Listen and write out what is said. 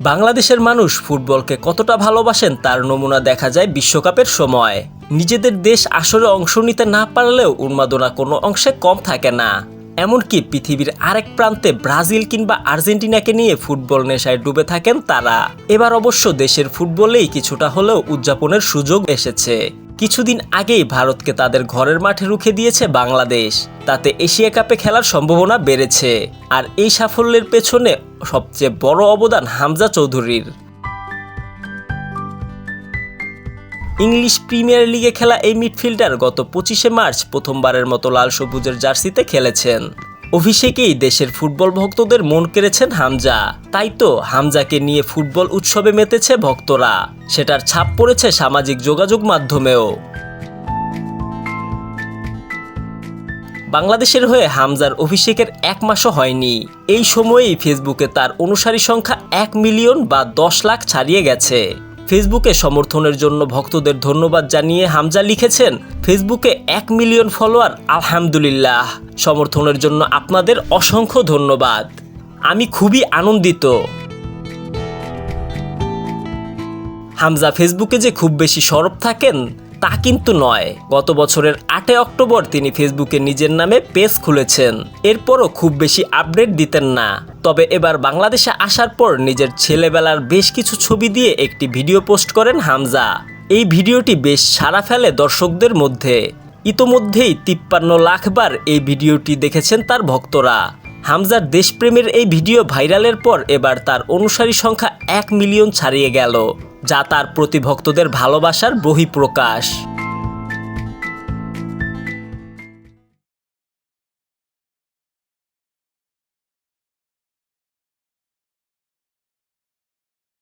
বাংলাদেশের মানুষ ফুটবলকে কতটা ভালোবাসেন তার নমুনা দেখা যায় বিশ্বকাপের সময়। নিজেদের দেশ আসরে অংশ নিতে না পারলেও উন্মাদনা কোনো অংশে কম থাকে না। এমনকি পৃথিবীর আরেক প্রান্তে ব্রাজিল কিংবা আর্জেন্টিনাকে নিয়ে ফুটবল নেশায় ডুবে থাকেন তারা। এবার অবশ্য দেশের ফুটবলেই কিছুটা হলেও উদযাপনের সুযোগ এসেছে। কিছুদিন আগেই ভারতকে তাদের ঘরের মাঠে রুখে দিয়েছে বাংলাদেশ। তাতে এশিয়া কাপে খেলার সম্ভাবনা বেড়েছে। আর এই সাফল্যের পেছনে সবচেয়ে বড় অবদান হামজা চৌধুরীর। ইংলিশ প্রিমিয়ার লিগে খেলা এই মিডফিল্ডার গত পঁচিশে মার্চ প্রথমবারের মতো লাল সবুজের জার্সিতে খেলেছেন। অভিষেকেই দেশের ফুটবল ভক্তদের মন কেড়েছেন হামজা। তাই তো হামজাকে নিয়ে ফুটবল উৎসবে মেতেছে ভক্তরা। সেটার ছাপ পড়েছে সামাজিক যোগাযোগ মাধ্যমেও। বাংলাদেশের হয়ে হামজার অভিষেকের এক মাসও হয়নি। এই সময়েই ফেসবুকে তার অনুসারী সংখ্যা এক মিলিয়ন বা দশ লাখ ছাড়িয়ে গেছে। ফেসবুকে সমর্থনের জন্য ভক্তদের ধন্যবাদ জানিয়ে হামজা লিখেছেন, ফেসবুকে এক মিলিয়ন ফলোয়ার, আলহামদুলিল্লাহ। সমর্থনের জন্য আপনাদের অসংখ্য ধন্যবাদ। আমি খুবই আনন্দিত। হামজা ফেসবুকে যে খুব বেশি সরব থাকেন তা কিন্তু নয়। গত বছরের আটে অক্টোবর তিনি ফেসবুকে নিজের নামে পেজ খুলেছেন। এরপরও খুব বেশি আপডেট দিতেন না। তবে এবার বাংলাদেশে আসার পর নিজের ছেলেবেলার বেশ কিছু ছবি দিয়ে একটি ভিডিও পোস্ট করেন হামজা। এই ভিডিওটি বেশ সারা ফেলে দর্শকদের মধ্যে। ইতোমধ্যেই তিপ্পান্ন লাখ বার এই ভিডিওটি দেখেছেন তার ভক্তরা। হামজার দেশপ্রেমের এই ভিডিও ভাইরালের পর এবার তার অনুসারী সংখ্যা এক মিলিয়ন ছাড়িয়ে গেল। যা তার প্রতিভক্তদের ভালোবাসার বহিঃপ্রকাশ।